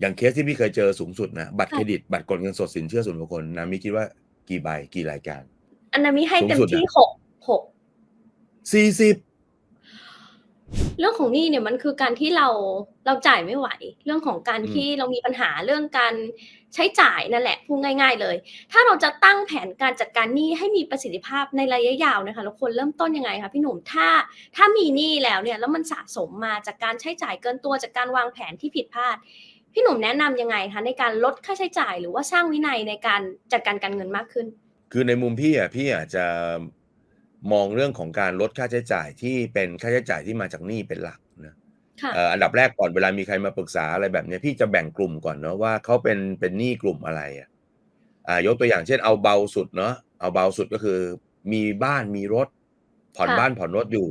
อย่างเคสที่พี่เคยเจอสูงสุดนะบัตรค่ะเครดิตบัตรกดเงินสดสินเชื่อส่วนบุคคลนามิคิดว่ากี่ใบกี่รายการ อันนามิให้สูงเต็มสุดที่อะหกหกสี่สิบเรื่องของหนี้เนี่ยมันคือการที่เราเราจ่ายไม่ไหว เรื่องของการอืมที่เรามีปัญหาเรื่องการใช้จ่ายนั่นแหละพูดง่าย ๆ เลย ถ้าเราจะตั้งแผนการจัดการหนี้ให้มีประสิทธิภาพในระยะยาวนะคะเราควรเริ่มต้นยังไงคะพี่หนุ่มถ้าถ้ามีหนี้แล้วเนี่ยแล้วมันสะสมมาจากการใช้จ่ายเกินตัวจากการวางแผนที่ผิดพลาด พี่หนุ่มแนะนำยังไงคะในการลดค่าใช้จ่ายหรือว่าสร้างวินัยในการจัดการการเงินมากขึ้น คือในมุมพี่อะพี่อาจจะมองเรื่องของการลดค่าใช้จ่ายที่เป็นค่าใช้จ่ายที่มาจากหนี้เป็นหลักนะค่ะเอ่ออันดับแรกก่อนเวลามีใครมาปรึกษาอะไรแบบเนี้ยพี่จะแบ่งกลุ่มก่อนเนาะว่าเขาเป็นเป็นหนี้กลุ่มอะไรอะอ่ายกตัวอย่างเช่นเอาเบาสุดเนาะเอาเบาสุดก็คือ มีบ้านมีรถ ผ่อนค่ะบ้านผ่อนรถอยู่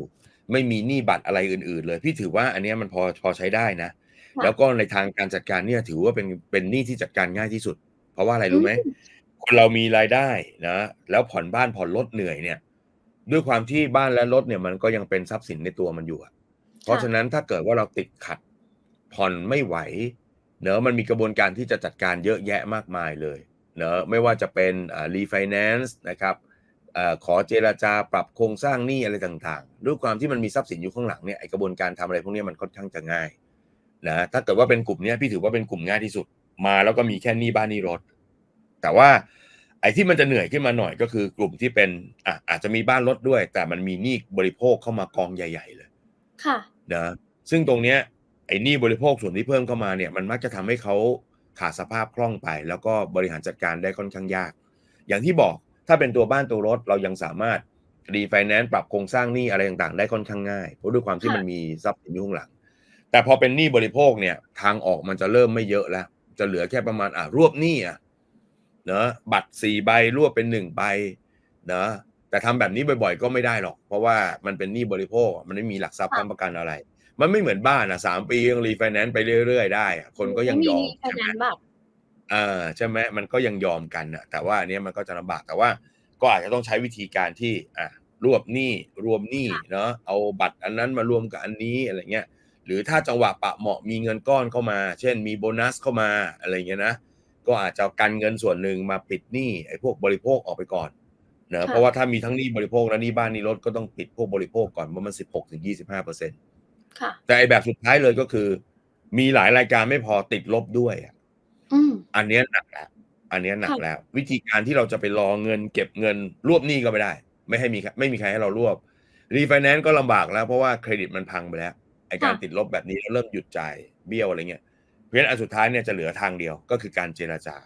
ไม่มีหนี้บัตรอะไรอื่น ๆ เลย พี่ถือว่าอันเนี้ยมันพอพอใช้ได้นะค่ะ แล้วก็ในทางการจัดการเนี่ยถือว่าเป็นเป็นหนี้ที่จัดการง่ายที่สุด เพราะว่าอะไรรู้ไหมอืมคนเรามีรายได้นะแล้วผ่อนบ้านผ่อนรถเหนื่อยเนี่ย ด้วยความที่บ้านและรถเนี่ยมันก็ยังเป็นทรัพย์สินในตัวมันอยู่อะเพราะฉะนั้นถ้าเกิดว่าเราติดขัด ผ่อนไม่ไหวเนอะมันมีกระบวนการที่จะจัดการเยอะแยะมากมายเลยเนอะไม่ว่าจะเป็นอ่ารีไฟแนนซ์นะครับอ่าขอเจราจาปรับโครงสร้างหนี้อะไรต่างๆ ด้วยความที่มันมีทรัพย์สินอยู่ข้างหลังเนี่ยไอกระบวนการทำอะไรพวกเนี้ยมันค่อนข้างจะง่าย นะถ้าเกิดว่าเป็นกลุ่มเนี้ยพี่ถือว่าเป็นกลุ่มง่ายที่สุด มาแล้วก็มีแค่หนี้บ้านหนี้รถ แต่ว่าไอ้ที่มันจะเหนื่อยขึ้นมาหน่อยก็คือกลุ่มที่เป็นอะอาจจะมีบ้านรถด้วย แต่มันมีหนี้บริโภคเข้ามากองใหญ่ ๆ เลย ค่ะนะซึ่งตรงเนี้ยไอ้หนี้บริโภคส่วนที่เพิ่มเข้ามาเนี่ยมันมักจะทำให้เขาขาดสภาพคล่องไป แล้วก็บริหารจัดการได้ค่อนข้างยาก อย่างที่บอกถ้าเป็นตัวบ้านตัวรถเรายังสามารถรีไฟแนนซ์ปรับโครงสร้างหนี้อะไรต่างๆ ได้ค่อนข้างง่ายเพราะด้วยความที่ค่ะมันมีทรัพย์สินอยู่ข้างหลัง แต่พอเป็นหนี้บริโภคเนี่ย ทางออกมันจะเริ่มไม่เยอะแล้ว จะเหลือแค่ประมาณอะรวบหนี้อะเนอะบัตรสี่ใบรวบเป็นหนึ่งใบเนอะแต่ทำแบบนี้บ่อยๆ ก็ไม่ได้หรอก เพราะว่ามันเป็นหนี้บริโภค มันไม่มีหลักทรัพย์ค่ะค้ำประกันอะไร มันไม่เหมือนบ้านอะสามปียังรีไฟแนนซ์ไปเรื่อยๆ ได้อะคนก็ยังยอมไฟใช่ไหแนมนซ์แบบอ่าใช่ไหมมันก็ยังยอมกันอะ แต่ว่าอันเนี้ยมันก็จะลำบากแต่ว่าก็อาจจะต้องใช้วิธีการที่อะรวบหนี้รวมหนี้เนาะเอาบัตรอันนั้นมารวมกับอันนี้อะไรเงี้ย หรือถ้าจังหวะปะเหมาะมีเงินก้อนเข้ามา เช่นมีโบนัสเข้ามาอะไรเงี้ยนะ ก็อาจจะกันเงินส่วนหนึ่งมาปิดหนี้ไอ้พวกบริโภคออกไปก่อนเนอะค่ะเพราะว่าถ้ามีทั้งหนี้บริโภคและหนี้บ้านหนี้รถก็ต้องปิดพวกบริโภคก่อนประมาณสิบหกถึงยี่สิบห้าเปอร์เซ็นต์ค่ะแต่ไอ้แบบสุดท้ายเลยก็คือ มีหลายรายการไม่พอติดลบด้วยอะอืมอันเนี้ยหนักแล้วอันเนี้ยหนักค่ะแล้ว วิธีการที่เราจะไปรอเงิน เก็บเงินรวบหนี้ก็ไม่ได้ ไม่ให้มีไม่มีใครให้เรารวบรีไฟแนนซ์ก็ลำบากแล้วเพราะว่าเครดิตมันพังไปแล้ว ไอการติดลบแบบนี้แล้วเริ่มหยุดจ่ายเบี้ยวอะไรเงี้ยเพราะฉะนั้นอันสุดท้ายเนี่ยจะเหลือทางเดียวก็คือการเจราจาม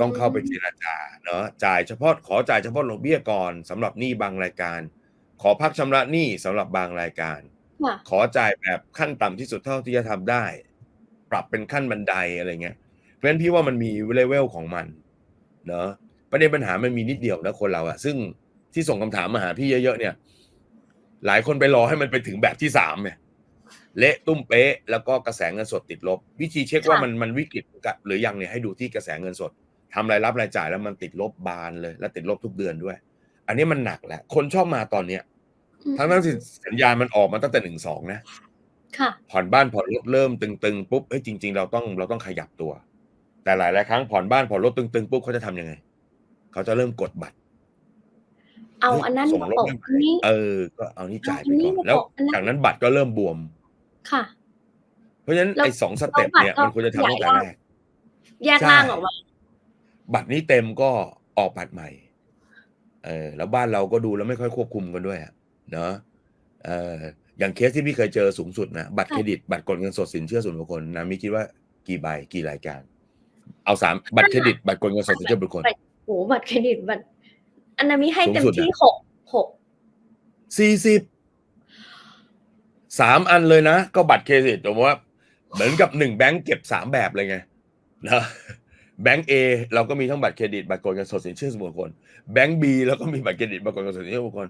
ต้องเข้าไปเจราจาเนาะจ่ายเฉพาะขอจ่ายเฉพาะดอกเบี้ยก่อนสำหรับหนี้บางรายการ ขอพักชำระหนี้สำหรับบางรายการค่ะขอจ่ายแบบขั้นต่ำที่สุดเท่าที่จะทำได้ ปรับเป็นขั้นบันไดอะไรเงี้ยเพราะฉะนั้นพี่ว่ามันมีเลเวลของมันเนาะประเด็นปัญหามันมีนิดเดียวนะคนเราอะซึ่งที่ส่งคำถามมาหาพี่เยอะๆเนี่ย หลายคนไปรอให้มันไปถึงแบบที่สามเนี่ย เละตุ้มเป๊ะ แล้วก็กระแสเงินสดติดลบ วิธีเช็คว่าค่ะมันมันวิกฤตหรือยังเนี่ยให้ดูที่กระแสเงินสดทำรายรับรายจ่ายแล้วมันติดลบบานเลย แล้วติดลบทุกเดือนด้วย อันนี้มันหนักแหละคนชอบมาตอนเนี้ยอืมทั้งนั้นที่สัญญาณมันออกมาตั้งแต่หนึ่งสองนะค่ะผ่อนบ้านผ่อนรถเริ่มตึงๆปุ๊บเอ้ยจริง ๆ เราต้องเราต้องขยับตัว แต่หลายๆครั้งผ่อนบ้านผ่อนรถตึงๆปุ๊บเขาจะทำยังไง เขาจะเริ่มกดบัตร เอาฮ้ยอันนั้นส่งมารถโปะไม่ไหวอันนี้เออ ก็เอานี่จ่ายไปเอาอันนี้ก่อนมาแล้วโปะอันนั้นจากนั้นบัตรก็เริ่มบวม ค่ะ เพราะฉะนั้นแล้วไอ้สองสเต็ปเนี่ย แล้วบัตรก็มันควรจะทำตั้งแต่ใหญ่แรมากกแยกใช่ร่างออกมา บัตรนี้เต็มก็ออกบัตรใหม่ เออ แล้วบ้านเราก็ดูแล้วไม่ค่อยควบคุมกันด้วยอะเนาะ เอออย่างเคสที่พี่เคยเจอสูงสุดนะ บัตรค่ะเครดิต บัตรกดเงินสดสินเชื่อส่วนบุคคลนะมิคิดว่ากี่ใบกี่รายการ เอาสามบัตรเครดิต บัตรกดเงินสดสินเชื่อบุคคล โหบัตรเครดิตบัตรอันนามิให้เต็มสูงสุดที่อะ หกหกสี่สิบ สามอันเลยนะ ก็บัตรเครดิตผมว่าเหมือนกับหนึ่งแบงก์เก็บสามแบบเลยไงนะแบงก์เอเราก็มีทั้งบัตรเครดิตบัตรกดเงินสดสินเชื่อส่วนบุคคลแบงก์บีเราก็มีบัตรเครดิตบัตรกดเงินสดสินเชื่อส่วนบุคคล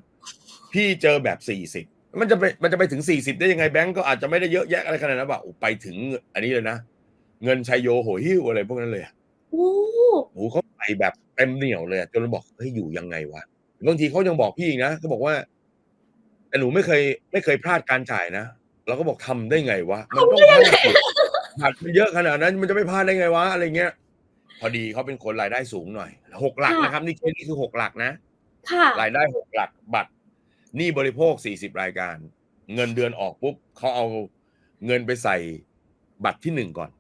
พี่เจอแบบสี่สิบมันจะไปมันจะไปถึงสี่สิบได้ยังไงแบงก์ก็อาจจะไม่ได้เยอะแยะอะไรขนาดนั้นป่ะโอ้ไปถึงอันนี้เลยนะ เงินชัยโยโหหิ้วอะไรพวกนั้นเลยอะโอ้โอ้โหเขาไปแบบเต็มเหนียวเลยอะจนเราบอกเฮ้ยอยู่ยังไงวะบางทีเขายังบอกพี่อีกนะเขาบอกว่า แต่หนูไม่เคยไม่เคยพลาดการจ่ายนะเราก็บอกทำได้ไงวะมันต้องพลาดสิผัดมันเยอะขนาดนั้นมันจะไม่พลาดได้ไงวะอะไรเงี้ย พอดีเขาเป็นคนรายได้สูงหน่อยหกหลักค่ะนะครับ นี่เคสนี้คือหกหลักนะค่ะ รายได้หกหลักบัตรหนี้บริโภคสี่สิบรายการ เงินเดือนออกปุ๊บเขาเอาเงินไปใส่บัตรที่หนึ่งก่อน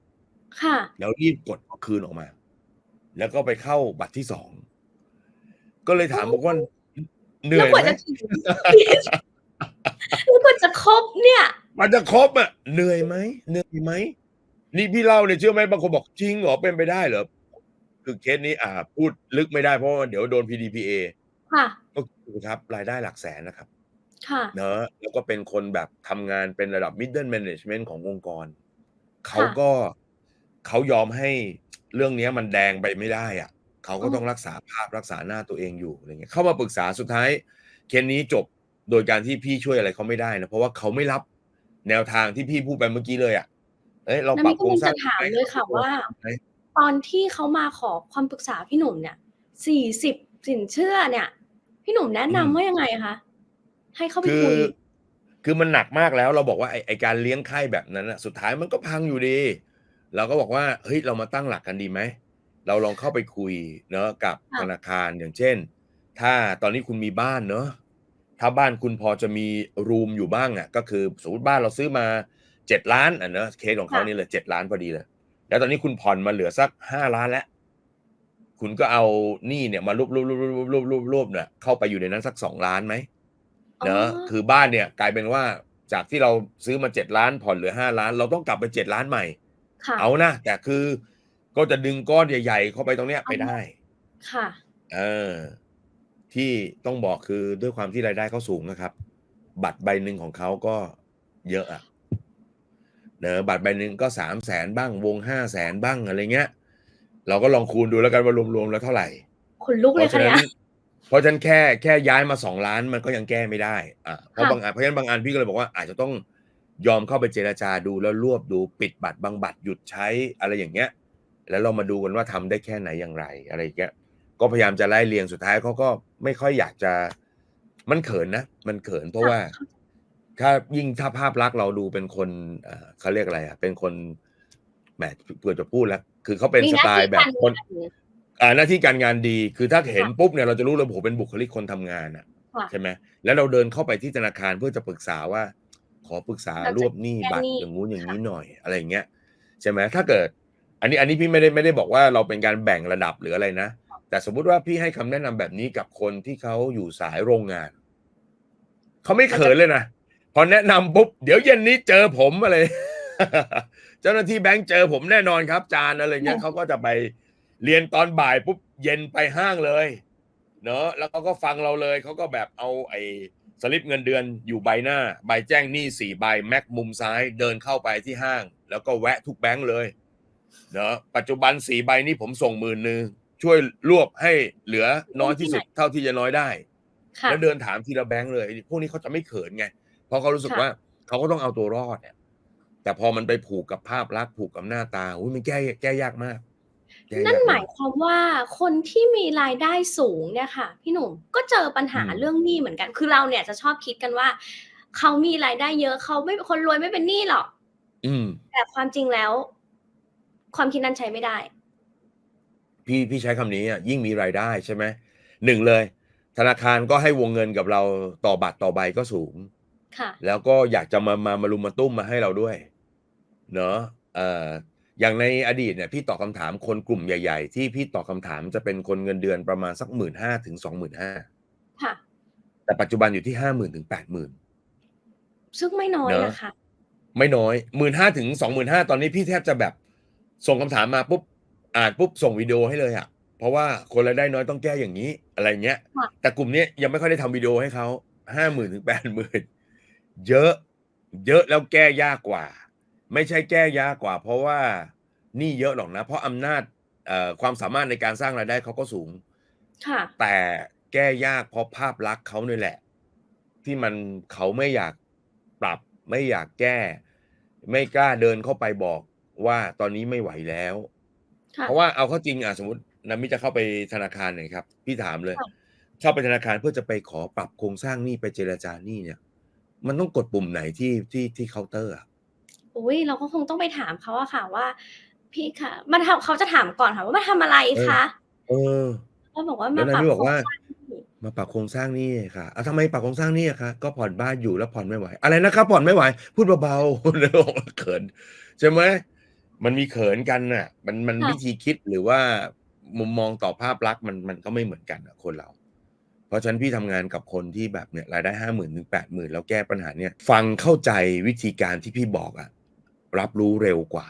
ค่ะ แล้วรีบกดเอาคืนออกมา แล้วก็ไปเข้าบัตรที่สอง ก็เลยถามบอกว่าเหนื่แล้อวยกว่าไหม จะถึง แล้วกว่าจะครบ เนี่ย มันจะครบอะเหนื่อยไหมเหนื่อยไหมนี่พี่เล่าเนี่ยเชื่อไหมบางคนบอกจริงเหรอเป็นไปได้เหรอคือเคสนี้อ่า พูดลึกไม่ได้เพราะว่าเดี๋ยวโดน PDPA ค่ะก็คือครับรายได้หลักแสนนะครับ ค่ะเนอะแล้วก็เป็นคนแบบทำงานเป็นระดับ middle management ขององค์กร เขาก็เขายอมให้เรื่องเนี้ยมันแดงไปไม่ได้อะ เขาก็ต้องรักษาภาพรักษาหน้าตัวเองอยู่อะไรเงี้ยเข้ามาปรึกษาสุดท้าย เคสนี้จบ โดยการที่พี่ช่วยอะไรเขาไม่ได้นะเพราะว่าเขาไม่รับแนวทางที่พี่พูดไปเมื่อกี้เลยอะเอ้ยเราปรับโครงสร้างแล้วมีคนจะถามเลยค่ะว่าไหมตอนที่เขามาขอความปรึกษาพี่หนุ่มเนี่ยสี่สิบสินเชื่อเนี่ย พี่หนุ่มแนะนำว่ายังไงคะให้เขาไปคือคุยคือมันหนักมากแล้วเราบอกว่าไอไอการเลี้ยงไข้แบบนั้นอะสุดท้ายมันก็พังอยู่ดีเราก็บอกว่าเฮ้ยเรามาตั้งหลักกันดีไหมเราลองเข้าไปคุยเนอะกับค่ะธนาคารอย่างเช่น ถ้าตอนนี้คุณมีบ้านเนอะ ถ้าบ้านคุณพอจะมีรูมอยู่บ้างอะก็คือสมมติบ้านเราซื้อมาเจ็ดล้านอะเนอะเคสของเขานี่เลยเจ็ดล้านพอดีเลย แล้วตอนนี้คุณผ่อนมาเหลือสักห้าล้านแล้ว คุณก็เอาหนี้เนี่ย มารวบรวบรวบรวบรวบรวบรวบเนี่ยเข้าไปอยู่ในนั้นสักสองล้านไหมเนอะอ๋อคือบ้านเนี่ย กลายเป็นว่าจากที่เราซื้อมาเจ็ดล้าน ผ่อนเหลือห้าล้าน เราต้องกลับไปเจ็ดล้านใหม่ค่ะเอานะแต่คือก็จะดึงก้อนใหญ่ ๆ เข้าไปตรงเนี้ยไปได้ ค่ะ เออ ที่ต้องบอกคือด้วยความที่รายได้เขาสูงนะครับ บัตรใบหนึ่งของเขาก็เยอะอะเนอะบัตรใบหนึ่งก็สามแสนบ้าง วงห้าแสนบ้างอะไรเงี้ย เราก็ลองคูณดูแล้วกันว่ารวมๆแล้วเท่าไหร่ขนลุกเพเลยราะค่ะฉะเนี่นั้นยเพราะฉะนั้นแค่แค่ย้ายมาสองล้านมันก็ยังแก้ไม่ได้อ่าเพราะค่ะบางอันเพราะฉะนั้นบางอันพี่ก็เลยบอกว่าอาจจะต้องยอมเข้าไปเจราจาดูแล้วรวบดูปิดบัตรบางบัตรหยุดใช้อะไรอย่างเงี้ย แล้วเรามาดูกันว่าทำได้แค่ไหนอย่างไรอะไรอย่างเงี้ย ก็พยายามจะไล่เรียงสุดท้ายเขาก็ไม่ค่อยอยากจะ มันเขินนะ มันเขินเพราะว่า ถ้ายิ่งถ้าภาพลักษณ์เราดูเป็นคนเอ่อเขาเรียกอะไรอะ เป็นคนแหมเพื่อจะพูดแล้ว คือเขาเป็นมีสหน้าไตที่ล์แบบการคนงานอ่าหน้าที่การงานดีคือถ้าเห็นค่ะปุ๊บเนี่ยเราจะรู้เลยโอ้โหเป็นบุคลิกคนทำงานอะค่ะใช่ไหมแล้วเราเดินเข้าไปที่ธนาคารเพื่อจะปรึกษาว่า ขอปรึกษาเราจะรวบหนี้แก้บัตหรนี้อย่างงู้นอย่างนี้ค่ะหน่อยอะไรอย่างเงี้ยใช่ไหมถ้าเกิด อันนี้อันนี้พี่ไม่ได้ไม่ได้บอกว่าเราเป็นการแบ่งระดับหรืออะไรนะ แต่สมมุติว่าพี่ให้คำแนะนำแบบนี้กับคนที่เขาอยู่สายโรงงาน เขาไม่เขินเลยนะพอแนะนำปุ๊บเดี๋ยวเย็นนี้เจอผมอะไร เจ้าหน้าที่แบงค์เจอผมแน่นอนครับ จานอะไรเงี้ยค่ะเขาก็จะไปเรียนตอนบ่ายปุ๊บเย็นไปห้างเลย เนอะแล้วเขาก็ฟังเราเลยเขาก็แบบเอาไอ้สลิปเงินเดือนอยู่ใบหน้า ใบแจ้งหนี้สี่ใบแม็กมุมซ้ายเดินเข้าไปที่ห้าง แล้วก็แวะทุกแบงค์เลยเนอะปัจจุบันสี่ใบนี้ผมส่งหมื่นหนึ่ง ช่วยรวบให้เหลือน้อยที่สุดเท่าที่จะน้อยได้ค่ะแล้วเดินถามทีละแบงค์เลย พวกนี้เขาจะไม่เขินไง เพราะเขารู้สึกค่ะว่าเขาก็ต้องเอาตัวรอดเนี่ย แต่พอมันไปผูกกับภาพลักษณ์ผูกกับหน้าตาอุ้ยมันแก้แก้ยากมากแก้นั่นกหมายความว่าคนที่มีรายได้สูงเนี่ยค่ะ พี่หนุ่มก็เจอปัญหาอืมเรื่องหนี้เหมือนกัน คือเราเนี่ยจะชอบคิดกันว่าเขามีรายได้เยอะเขาไม่คนรวยไม่เป็นหนี้หรอกอืมแต่ความจริงแล้ว ความคิดนั้นใช้ไม่ได้ พี่พี่ใช้คำนี้อะยิ่งมีรายได้ใช่ไหมหนึ่งเลย ธนาคารก็ให้วงเงินกับเราต่อบัตรต่อใบก็สูง ค่ะ แล้วก็อยากจะมามามารุมมาตุ้มมาให้เราด้วย เนอะเอ่ออย่างในอดีตเนี่ยพี่ตอบคำถามคนกลุ่มใหญ่ ๆ ที่พี่ตอบคำถามจะเป็นคนเงินเดือนประมาณสักหมื่นห้าถึงสองหมื่นห้าค่ะ แต่ปัจจุบันอยู่ที่ห้าหมื่นถึงแปดหมื่น ซึ่งไม่น้อยเนอะ นะคะ ไม่น้อยหมื่นห้าถึงสองหมื่นห้าตอนนี้พี่แทบจะแบบ ส่งคำถามมาปุ๊บ อ่านปุ๊บส่งวิดีโอให้เลยอะเพราะว่าคนรายได้น้อยต้องแก้อย่างนี้อะไรเงี้ย ค่ะ แต่กลุ่มเนี้ยยังไม่ค่อยได้ทำวิดีโอให้เขาห้าหมื่นถึงแปดหมื่นเยอะ เยอะแล้วแก้ยากกว่า ไม่ใช่แก้ยากกว่า เพราะว่านี่เยอะหรอกนะ เพราะอำนาจเอ่อความสามารถในการสร้างรายได้เขาก็สูง ค่ะ แต่แก้ยากเพราะภาพลักษณ์เขาเนี่ยแหละ ที่มันเขาไม่อยากปรับ ไม่อยากแก้ ไม่กล้าเดินเข้าไปบอกว่าตอนนี้ไม่ไหวแล้ว ค่ะ เพราะว่าเอาเข้าจริงอะสมมตินามิจะเข้าไปธนาคารหน่อยครับ พี่ถามเลย ค่ะ เข้าไปธนาคารเพื่อจะไปขอปรับโครงสร้างหนี้ไปเจรจาหนี้เนี่ย มันต้องกดปุ่มไหนที่ที่ที่เคาน์เตอร์อะอุ๊ยเราก็คงต้องไปถามเขาอะค่ะว่า พี่คะมันทำเขาจะถามก่อนค่ะว่า"มาทำอะไรเออ คะ?"เออก็บอกว่าแล้"มาวนาปยรับพี่บโคอกรงว่า สร้างหนี้"มาปรับโครงสร้างหนี้ค่ะอ้าวทำไมปรับโครงสร้างหนี้อะคะ?ก็ผ่อนบ้านอยู่แล้วผ่อนไม่ไหว อะไรนะครับผ่อนไม่ไหว?พูดเบาๆนึกออกไหมเขินใช่ไหม มันมีเขินกันน่ะ มันมันค่วิะธีคิดหรือว่ามุมมองต่อภาพลักษณ์มันมันก็ไม่เหมือนกันอะคนเรา เพราะฉะนั้นพี่ทำงานกับคนที่แบบเนี่ยรายได้50,000ถึง80,000แล้วแก้ปัญหาเนี่ยฟังเข้าใจวิธีการที่พี่บอกอะรับรู้เร็วกว่า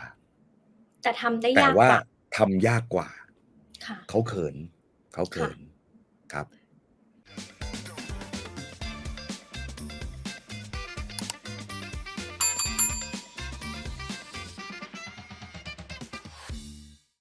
แต่ทำได้แต่ยากว่ากว่าทำยากกว่าค่ะเขาเขินเขาเขค่ะินครับ